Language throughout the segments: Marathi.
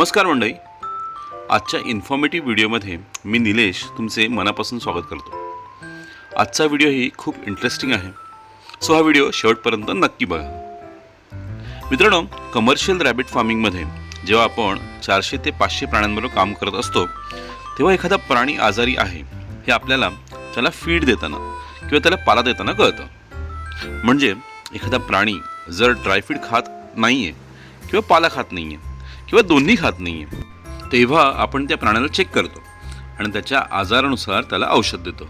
नमस्कार मंडळी. आजच्या इन्फॉर्मेटिव्ह व्हिडिओमध्ये मी निलेश तुमचे मनापासून स्वागत करतो. आजचा व्हिडिओ ही खूप इंटरेस्टिंग आहे. सो हा व्हिडिओ शेवटपर्यंत नक्की बघा. मित्रांनो कमर्शियल रॅबिट फार्मिंगमध्ये जेव्हा आपण चारशे ते पाचशे प्राण्यांबरोबर काम करत असतो तेव्हा एखादा प्राणी आजारी आहे हे आपल्याला त्याला फीड देताना किंवा त्याला पाला देताना कळतं. म्हणजे एखादा प्राणी जर ड्रायफीड खात नाही आहे किंवा पाला खात नाही आहे किंवा दोन्ही खात नाही आहे तेव्हा आपण त्या प्राण्याला चेक करतो आणि त्याच्या आजारानुसार त्याला औषध देतो.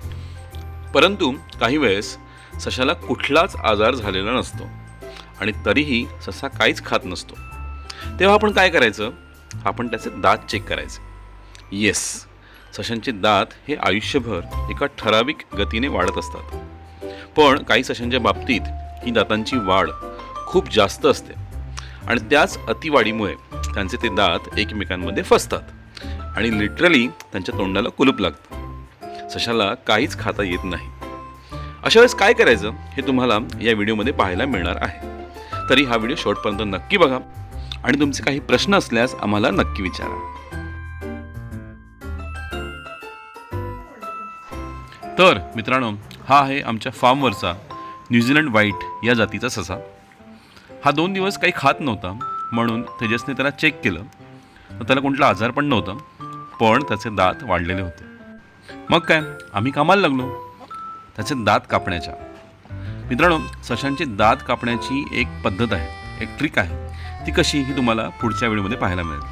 परंतु काही वेळेस सशाला कुठलाच आजार झालेला नसतो आणि तरीही ससा काहीच खात नसतो. तेव्हा आपण काय करायचं? आपण त्याचे दात चेक करायचे. येस सशांचे दात हे आयुष्यभर एका ठराविक गतीने वाढत असतात. पण काही सशांच्या बाबतीत ही दातांची वाढ खूप जास्त असते. आणि त्याच अतिवाढीमुळे त्यांचे ते दात एकमेकांमध्ये फसतात. आणि लिटरली त्यांच्या तोंडाला कुलूप लागतं. सशाला काहीच खाता येत नाही. अशा वेळेस काय करायचं हे तुम्हाला या व्हिडिओमध्ये पाहायला मिळणार आहे. तरी हा व्हिडिओ शेवटपर्यंत नक्की बघा. आणि तुमचे काही प्रश्न असल्यास आम्हाला नक्की विचारा. तर मित्रांनो हा आहे आमच्या फार्मवरचा न्यूझीलंड व्हाईट या जातीचा ससा. हा दोन दिवस काही खात नव्हता म्हणून तेजसने त्याला चेक केलं. तर त्याला कुठला आजार पण नव्हता पण त्याचे दात वाढलेले होते. मग काय आम्ही कामाला लागलो. त्याचे दात कापण्याच्या. मित्रांनो सशांचे दात कापण्याची एक पद्धत आहे एक ट्रिक आहे. ती कशी ही तुम्हाला पुढच्या वेळेमध्ये पाहायला मिळेल.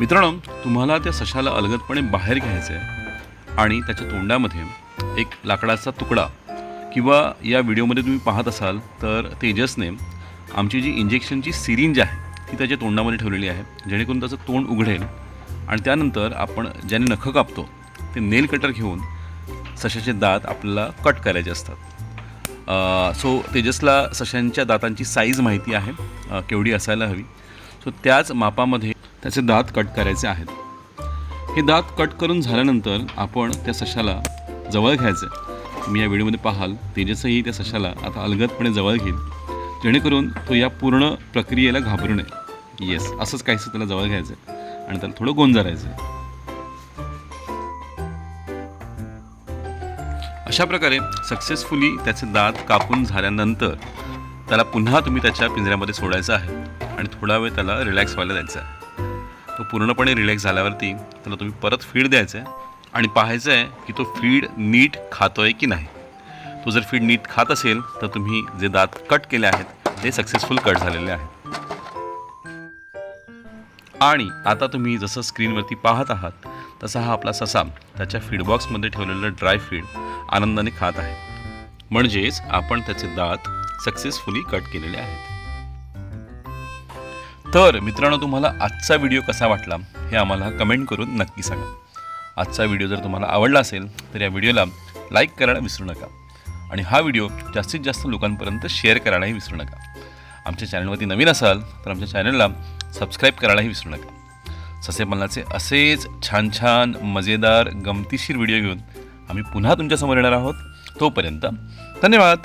मित्रांनो तुम्हाला त्या सशाला अलगदपणे बाहेर घ्यायचं आहे आणि त्याच्या तोंडामध्ये एक लाकडाचा तुकडा किंवा या व्हिडिओमध्ये तुम्ही पाहत असाल तर तेजसने आमची जी इंजेक्शनची सिरिंज आहे ती त्याच्या तोंडामध्ये ठेवलेली आहे जेणेकरून त्याचं तोंड उघडेल. आणि त्यानंतर आपण ज्याने नखं कापतो ते नेल कटर घेऊन सशाचे दात आपल्याला कट करायचे असतात. सो तेजसला सशांच्या दातांची साईज माहिती आहे केवढी असायला हवी. सो त्याच मापामध्ये त्याचे दात कट करायचे आहेत. हे दात कट करून झाल्यानंतर आपण त्या सशाला जवळ घ्यायचं. तुम्ही या व्हिडिओमध्ये पाहाल तेजसही त्या सशाला आता अलगदपणे जवळ घेईल. जेणेकरून तो या पूर्ण प्रक्रियेला घाबरू नये. येस असंच काहीसं त्याला जवळ घ्यायचं आणि त्याला थोडं गोंजारायचं अशा प्रकारे सक्सेसफुली त्याचे दात कापून झाल्यानंतर त्याला पुन्हा तुम्ही त्याच्या पिंजऱ्यामध्ये सोडायचं आहे. आणि थोडा वेळ त्याला रिलॅक्स व्हायला द्यायचा आहे. तो पूर्णपणे रिलॅक्स झाल्यावरती त्याला तुम्ही परत फीड द्यायचं आहे आणि पाहायचं आहे की तो फीड नीट खातोय की नाही. तो जर फीड नीट खात असेल तर तुम्ही जे दात कट केले आहेत ते सक्सेसफुल कट झालेले आहेत. आणि आता तुम्ही जसं स्क्रीनवरती पाहत आहात तसा हा आपला ससा त्याच्या फीडबॉक्समध्ये ठेवलेलं ड्राय फीड आनंदाने खात आहे. म्हणजेच आपण त्याचे दात सक्सेसफुली कट केलेले आहेत. तर मित्रांनो तुम्हाला आजचा व्हिडिओ कसा वाटला हे आम्हाला कमेंट करून नक्की सांगा. आजचा व्हिडिओ जर तुम्हाला आवडला असेल तर या व्हिडिओला लाईक करायला विसरू नका. आणि हा व्हिडिओ जास्तीत जास्त लोकांपर्यंत शेअर करायलाही विसरू नका. आमच्या चॅनलवरती नवीन असाल तर आमच्या चॅनलला सबस्क्राईब करायलाही विसरू नका. ससेपालनाचे असेच छान छान मजेदार गमतीशीर व्हिडिओ घेऊन आम्ही पुन्हा तुमच्यासमोर येणार आहोत. तोपर्यंत धन्यवाद.